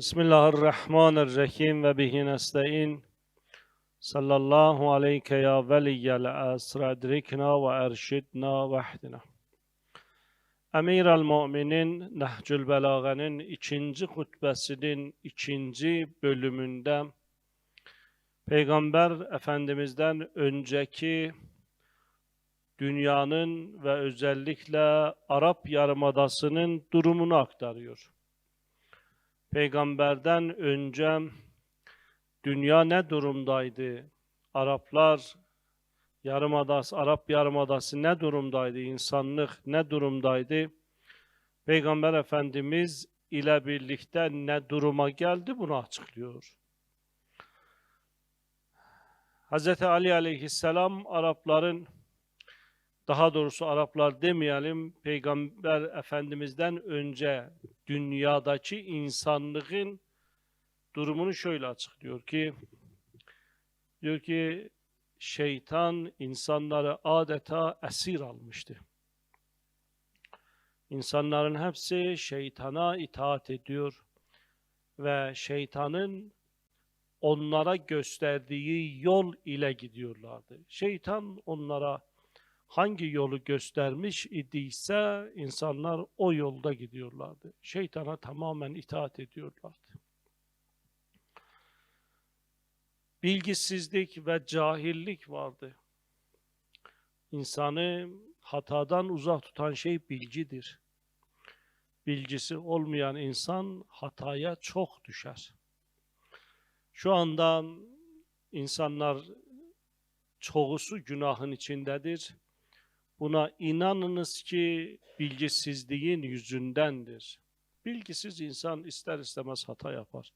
Bismillahirrahmanirrahim ve bihi nesta'in. Sallallahu aleyke ya veliyyel asra edrikna ve erşidna ve ahdina. Emir el-Mu'minin Nehcül Belaga'nın ikinci hutbesinin ikinci bölümünde Peygamber Efendimiz'den önceki dünyanın ve özellikle Arap Yarımadası'nın durumunu aktarıyor. Peygamberden önce dünya ne durumdaydı? Araplar Yarımadası, Arap Yarımadası ne durumdaydı? İnsanlık ne durumdaydı? Peygamber Efendimiz ile birlikte ne duruma geldi bunu açıklıyor. Hz. Ali aleyhisselam Arapların daha doğrusu Araplar demeyelim, Peygamber Efendimiz'den önce dünyadaki insanlığın durumunu şöyle açıklıyor ki, diyor ki şeytan insanları adeta esir almıştı. İnsanların hepsi şeytana itaat ediyor ve şeytanın onlara gösterdiği yol ile gidiyorlardı. Şeytan onlara hangi yolu göstermiş idiyse insanlar o yolda gidiyorlardı. Şeytana tamamen itaat ediyorlardı. Bilgisizlik ve cahillik vardı. İnsanı hatadan uzak tutan şey bilgidir. Bilgisi olmayan insan hataya çok düşer. Şu anda insanlar çoğusu günahın içindedir. Buna inanınız ki bilgisizliğin yüzündendir. Bilgisiz insan ister istemez hata yapar.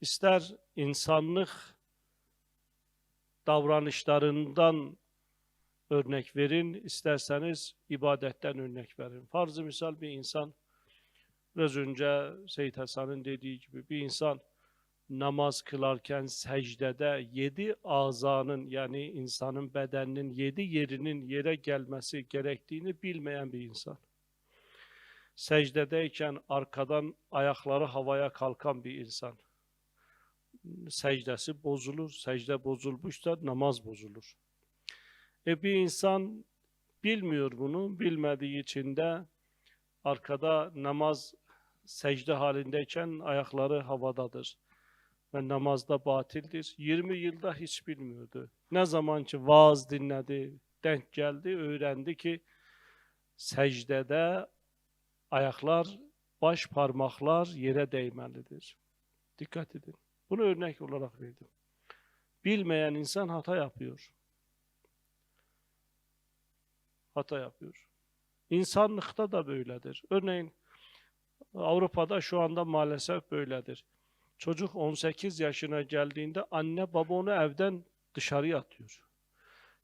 İster insanlık davranışlarından örnek verin, isterseniz ibadetten örnek verin. Farz-ı misal bir insan, biraz önce Seyyid Hasan'ın dediği gibi bir insan namaz kılarken secdede yedi azanın yani insanın bedeninin yedi yerinin yere gelmesi gerektiğini bilmeyen bir insan. Secdedeyken arkadan ayakları havaya kalkan bir insan. Secdesi bozulur. Secde bozulmuşsa namaz bozulur. E bir insan bilmiyor bunu. Bilmediği için de arkada namaz secde halindeyken ayakları havadadır ve namazda batildir. 20 yılda hiç bilmiyordu. Ne zaman ki vaaz dinledi, denk geldi, öğrendi ki secdede ayaklar, baş parmaklar yere değmelidir. Dikkat edin. Bunu örnek olarak verdim. Bilmeyen insan hata yapıyor. Hata yapıyor. İnsanlıkta da böyledir. Örneğin Avrupa'da şu anda maalesef böyledir. Çocuk 18 yaşına geldiğinde anne baba onu evden dışarıya atıyor.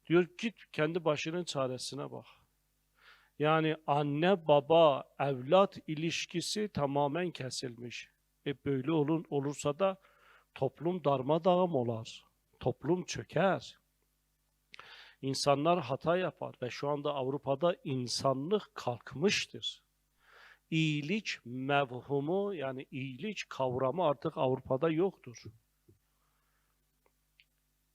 Diyor git kendi başının çaresine bak. Yani anne baba evlat ilişkisi tamamen kesilmiş. E böyle olun olursa da toplum darmadağım olar. Toplum çöker. İnsanlar hata yapar ve şu anda Avrupa'da insanlık kalkmıştır iyilik mevhumu yani iyilik kavramı artık Avrupa'da yoktur.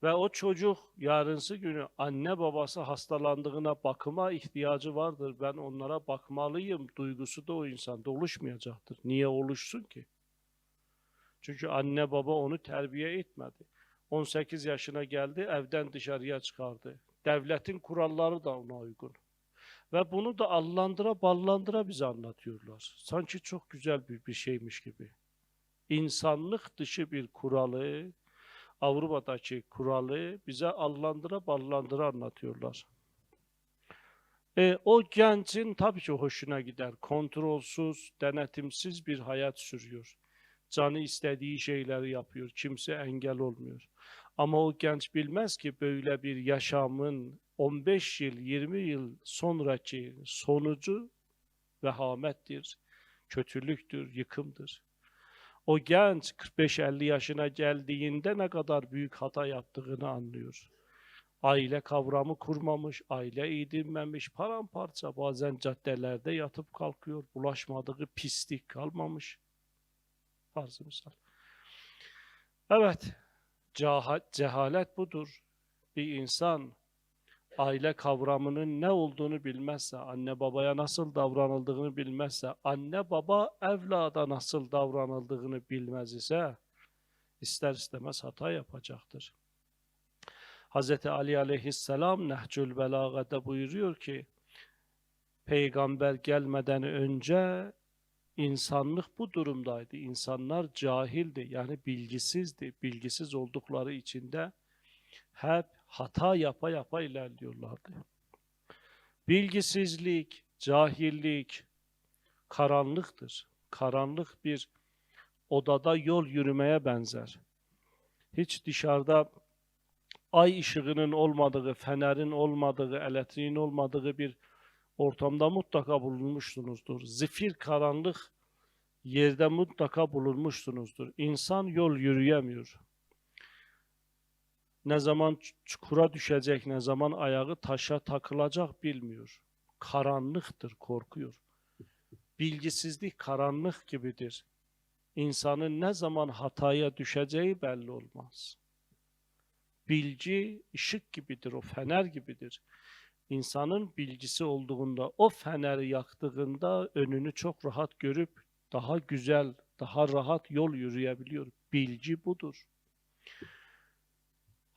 Ve o çocuk yarınsı günü anne babası hastalandığına bakıma ihtiyacı vardır. Ben onlara bakmalıyım duygusu da o insanda oluşmayacaktır. Niye oluşsun ki? Çünkü anne baba onu terbiye etmedi. 18 yaşına geldi, evden dışarıya çıkardı. Devletin kuralları da ona uygun. Ve bunu da allandıra ballandıra bize anlatıyorlar. Sanki çok güzel bir, bir şeymiş gibi. İnsanlık dışı bir kuralı, Avrupa'daki kuralı bize allandıra ballandıra anlatıyorlar. E, o gencin tabii ki hoşuna gider. Kontrolsüz, denetimsiz bir hayat sürüyor. Canı istediği şeyleri yapıyor. Kimse engel olmuyor. Ama o genç bilmez ki böyle bir yaşamın 15 yıl, 20 yıl sonraki sonucu vehamettir, kötülüktür, yıkımdır. O genç 45-50 yaşına geldiğinde ne kadar büyük hata yaptığını anlıyor. Aile kavramı kurmamış, aile edinmemiş, paramparça bazen caddelerde yatıp kalkıyor, bulaşmadığı pislik kalmamış. Farzı misal. Evet, cehalet budur. Bir insan aile kavramının ne olduğunu bilmezse, anne babaya nasıl davranıldığını bilmezse, anne baba evlada nasıl davranıldığını bilmez ise, ister istemez hata yapacaktır. Hz. Ali aleyhisselam Nehcül Belaga'da buyuruyor ki, peygamber gelmeden önce insanlık bu durumdaydı. İnsanlar cahildi, yani bilgisizdi. Bilgisiz oldukları için de hep hata yapa yapa ilerliyorlardı. Bilgisizlik, cahillik, karanlıktır. Karanlık bir odada yol yürümeye benzer. Hiç dışarıda ay ışığının olmadığı, fenerin olmadığı, elektriğin olmadığı bir ortamda mutlaka bulunmuşsunuzdur. Zifir karanlık yerde mutlaka bulunmuşsunuzdur. İnsan yol yürüyemiyor. Ne zaman çukura düşecek, ne zaman ayağı taşa takılacak bilmiyor. Karanlıktır, korkuyor. Bilgisizlik karanlık gibidir. İnsanın ne zaman hataya düşeceği belli olmaz. Bilgi ışık gibidir, o fener gibidir. İnsanın bilgisi olduğunda, o feneri yaktığında önünü çok rahat görüp daha güzel, daha rahat yol yürüyebiliyor. Bilgi budur.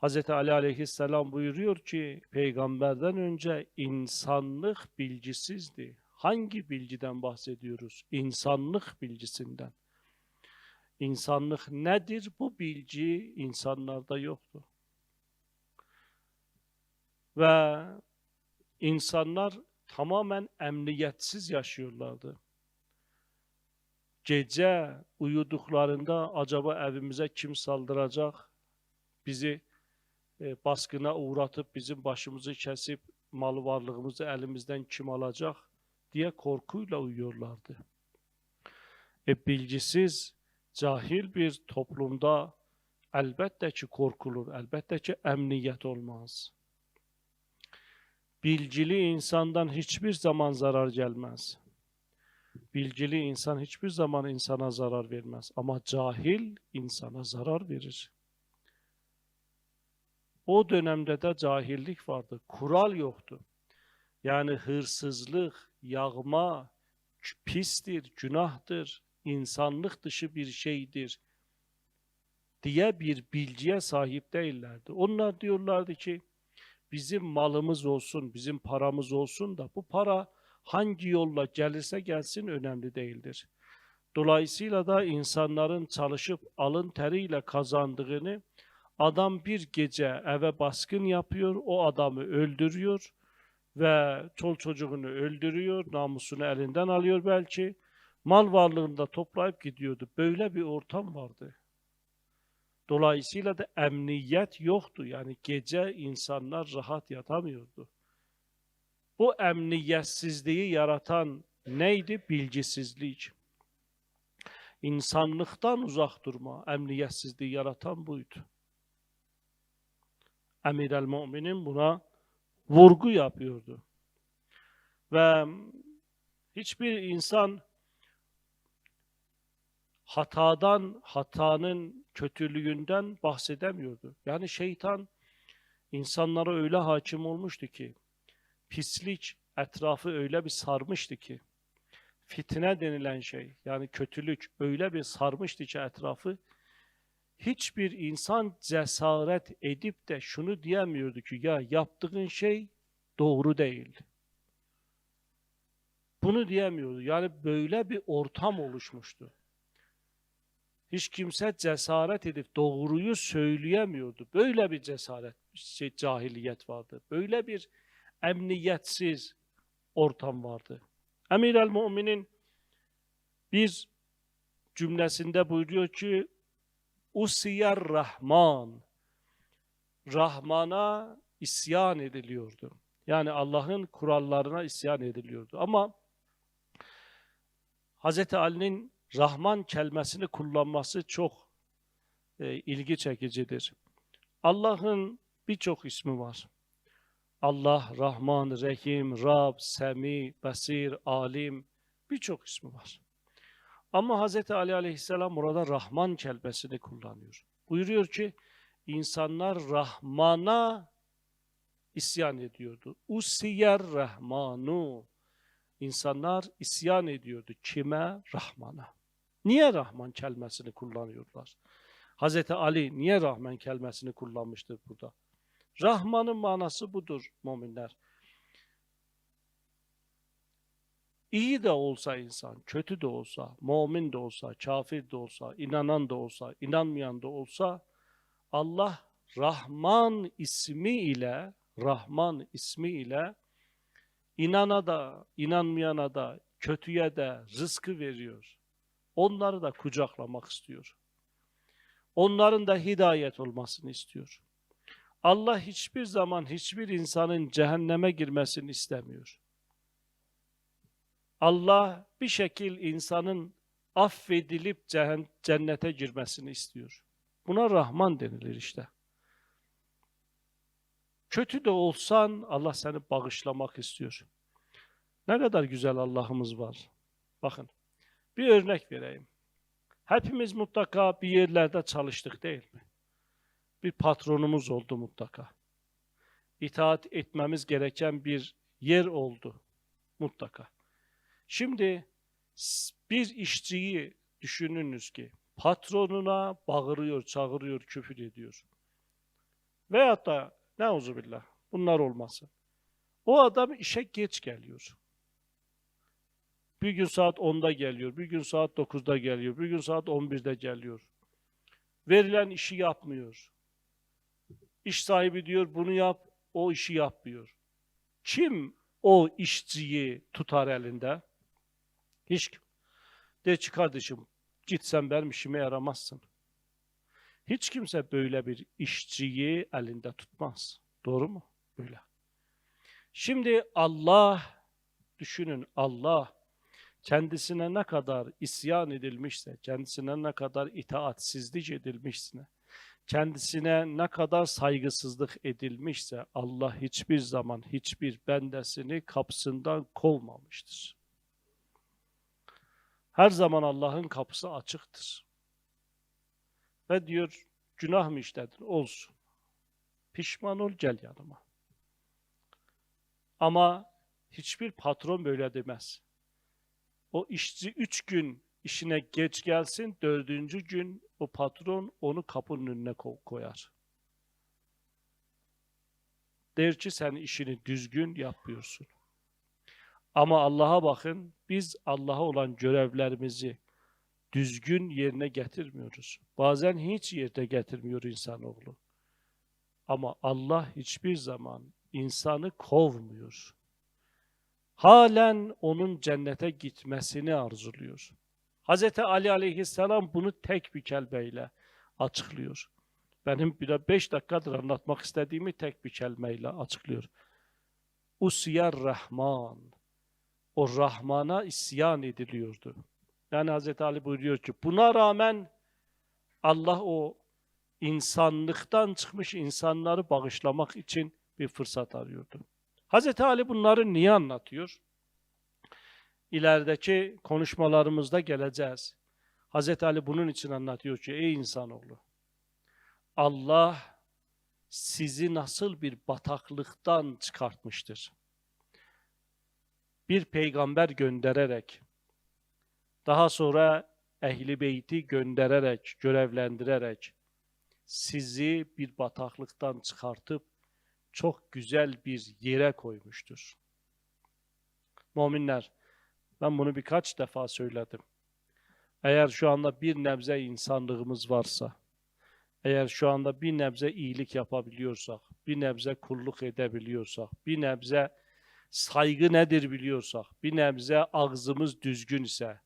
Hz. Ali aleyhisselam buyuruyor ki peygamberden önce insanlık bilgisizdi. Hangi bilgiden bahsediyoruz? İnsanlık bilgisinden. İnsanlık nedir? Bu bilgi insanlarda yoktu. Ve insanlar tamamen emniyetsiz yaşıyorlardı. Gece uyuduklarında acaba evimize kim saldıracak? Bizi baskına uğratıp bizim başımızı kesip mal varlığımızı elimizden kim alacak diye korkuyla uyuyorlardı. E bilgisiz, cahil bir toplumda elbette ki korkulur, elbette ki emniyet olmaz. Bilgili insandan hiçbir zaman zarar gelmez. Bilgili insan hiçbir zaman insana zarar vermez. Ama cahil insana zarar verir. O dönemde de cahillik vardı. Kural yoktu. Yani hırsızlık, yağma pistir, günahtır, insanlık dışı bir şeydir diye bir bilgiye sahip değillerdi. Onlar diyorlardı ki bizim malımız olsun, bizim paramız olsun da bu para hangi yolla gelirse gelsin önemli değildir. Dolayısıyla da insanların çalışıp alın teriyle kazandığını adam bir gece eve baskın yapıyor, o adamı öldürüyor ve çol çocuğunu öldürüyor, namusunu elinden alıyor belki. Mal varlığını da toplayıp gidiyordu. Böyle bir ortam vardı. Dolayısıyla da emniyet yoktu. Yani gece insanlar rahat yatamıyordu. Bu emniyetsizliği yaratan neydi? Bilgisizlik. İnsanlıktan uzak durma, emniyetsizliği yaratan buydu. Emir el Müminin buna vurgu yapıyordu. Ve hiçbir insan hatadan, hatanın kötülüğünden bahsedemiyordu. Yani şeytan insanlara öyle hakim olmuştu ki, pislik etrafı öyle bir sarmıştı ki, fitne denilen şey, yani kötülük öyle bir sarmıştı ki etrafı, hiçbir insan cesaret edip de şunu diyemiyordu ki, ya yaptığın şey doğru değil. Bunu diyemiyordu. Yani böyle bir ortam oluşmuştu. Hiç kimse cesaret edip doğruyu söyleyemiyordu. Böyle bir cesaret, şey, cahiliyet vardı. Böyle bir emniyetsiz ortam vardı. Emir el Müminin bir cümlesinde buyuruyor ki Usiyar Rahman Rahman'a isyan ediliyordu. Yani Allah'ın kurallarına isyan ediliyordu. Ama Hz. Ali'nin Rahman kelimesini kullanması çok e, ilgi çekicidir. Allah'ın birçok ismi var. Allah, Rahman, Rahim, Rab, Semi, Basir, Alim birçok ismi var. Ama Hz. Ali aleyhisselam burada Rahman kelimesini kullanıyor. Buyuruyor ki insanlar Rahman'a isyan ediyordu. Usiyer Rahmanu. İnsanlar isyan ediyordu. Kime? Rahman'a. Niye Rahman kelimesini kullanıyorlar? Hz. Ali niye Rahman kelimesini kullanmıştır burada? Rahman'ın manası budur müminler. İyi de olsa insan, kötü de olsa, mümin de olsa, kafir de olsa, inanan da olsa, inanmayan da olsa Allah Rahman ismi ile Rahman ismi ile inana da, inanmayana da, kötüye de rızkı veriyor. Onları da kucaklamak istiyor. Onların da hidayet olmasını istiyor. Allah hiçbir zaman hiçbir insanın cehenneme girmesini istemiyor. Allah bir şekil insanın affedilip cennete girmesini istiyor. Buna Rahman denilir işte. Kötü de olsan Allah seni bağışlamak istiyor. Ne kadar güzel Allah'ımız var. Bakın bir örnek vereyim. Hepimiz mutlaka bir yerlerde çalıştık değil mi? Bir patronumuz oldu mutlaka. İtaat etmemiz gereken bir yer oldu mutlaka. Şimdi bir işçiyi düşününüz ki patronuna bağırıyor, çağırıyor, küfür ediyor. Veyahut da neuzubillah bunlar olmasın. O adam işe geç geliyor. Bir gün saat 10'da geliyor, bir gün saat 9'da geliyor, bir gün saat 11'de geliyor. Verilen işi yapmıyor. İş sahibi diyor bunu yap, o işi yapmıyor. Kim o işçiyi tutar elinde? Hiç kim. De ki kardeşim git sen benim işime yaramazsın. Hiç kimse böyle bir işçiyi elinde tutmaz. Doğru mu? Böyle. Şimdi Allah, düşünün Allah kendisine ne kadar isyan edilmişse, kendisine ne kadar itaatsizlik edilmişse, kendisine ne kadar saygısızlık edilmişse Allah hiçbir zaman hiçbir bendesini kapısından kovmamıştır. Her zaman Allah'ın kapısı açıktır. Ve diyor günah mı işledin? Olsun. Pişman ol gel yanıma. Ama hiçbir patron böyle demez. O işçi üç gün işine geç gelsin, dördüncü gün o patron onu kapının önüne ko- koyar. Der ki sen işini düzgün yapıyorsun. Ama Allah'a bakın, biz Allah'a olan görevlerimizi düzgün yerine getirmiyoruz. Bazen hiç yerine getirmiyor insanoğlu. Ama Allah hiçbir zaman insanı kovmuyor. Halen onun cennete gitmesini arzuluyor. Hz. Ali aleyhisselam bunu tek bir kelimeyle açıklıyor. Benim bir de beş dakikadır anlatmak istediğimi tek bir kelimeyle açıklıyor. Usiyar Rahman. O Rahman'a isyan ediliyordu. Yani Hz. Ali buyuruyor ki buna rağmen Allah o insanlıktan çıkmış insanları bağışlamak için bir fırsat arıyordu. Hz. Ali bunları niye anlatıyor? İlerideki konuşmalarımızda geleceğiz. Hz. Ali bunun için anlatıyor ki ey insanoğlu Allah sizi nasıl bir bataklıktan çıkartmıştır. Bir peygamber göndererek daha sonra ehli beyti göndererek, görevlendirerek sizi bir bataklıktan çıkartıp çok güzel bir yere koymuştur. Müminler, ben bunu birkaç defa söyledim. Eğer şu anda bir nebze insanlığımız varsa, eğer şu anda bir nebze iyilik yapabiliyorsak, bir nebze kulluk edebiliyorsak, bir nebze saygı nedir biliyorsak, bir nebze ağzımız düzgün ise,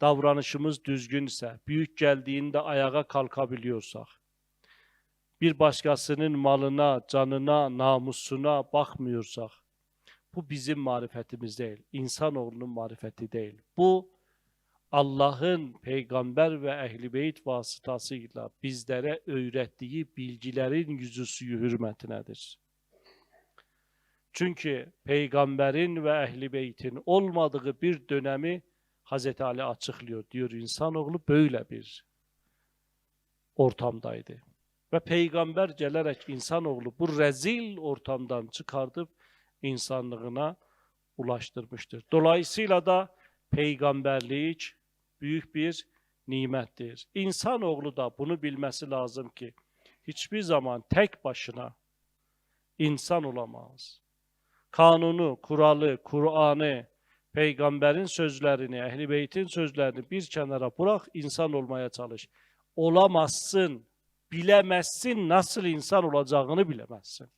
davranışımız düzgün ise, büyük geldiğinde ayağa kalkabiliyorsak, bir başkasının malına, canına, namusuna bakmıyorsak, bu bizim marifetimiz değil, insanoğlunun marifeti değil. Bu Allah'ın peygamber ve ehli beyt vasıtasıyla bizlere öğrettiği bilgilerin yüzüsü hürmetinedir. Çünki peyğəmbərin və əhlibeytin olmadığı bir dönəmi Hazreti Ali açıqlıyor. Diyor insanoğlu belə bir ortamdaydı. Və peyğəmbər gələrək insanoğlu bu rəzil ortamdan çıxardıb insanlığına ulaşdırmışdır. Dolayısıyla da peyğəmbərlik böyük bir nimətdir. İnsanoğlu da bunu bilməsi lazım ki, hiçbir zaman tək başına insan olamaz. Kanunu, kuralı, Kur'an'ı, peygamberin sözlerini, ehli beytin sözlerini bir kenara bırak insan olmaya çalış. Olamazsın, bilemezsin nasıl insan olacağını bilemezsin.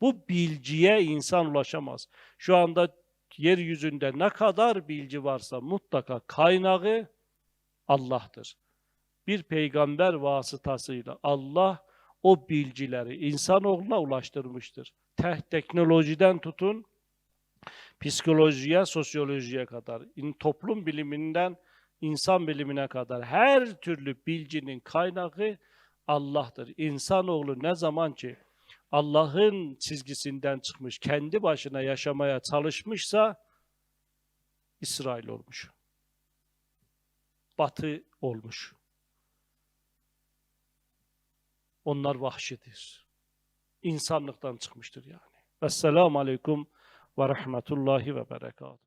Bu bilgiye insan ulaşamaz. Şu anda yeryüzünde ne kadar bilgi varsa mutlaka kaynağı Allah'tır. Bir peygamber vasıtasıyla Allah o bilgileri insanoğluna ulaştırmıştır. Te teknolojiden tutun psikolojiye, sosyolojiye kadar, toplum biliminden insan bilimine kadar her türlü bilginin kaynağı Allah'tır. İnsanoğlu ne zaman ki Allah'ın çizgisinden çıkmış, kendi başına yaşamaya çalışmışsa İsrail olmuş. Batı olmuş. Onlar vahşidir. İnsanlıktan çıkmıştır yani. Esselamu Aleyküm ve Rahmetullahi ve Berekatuhu.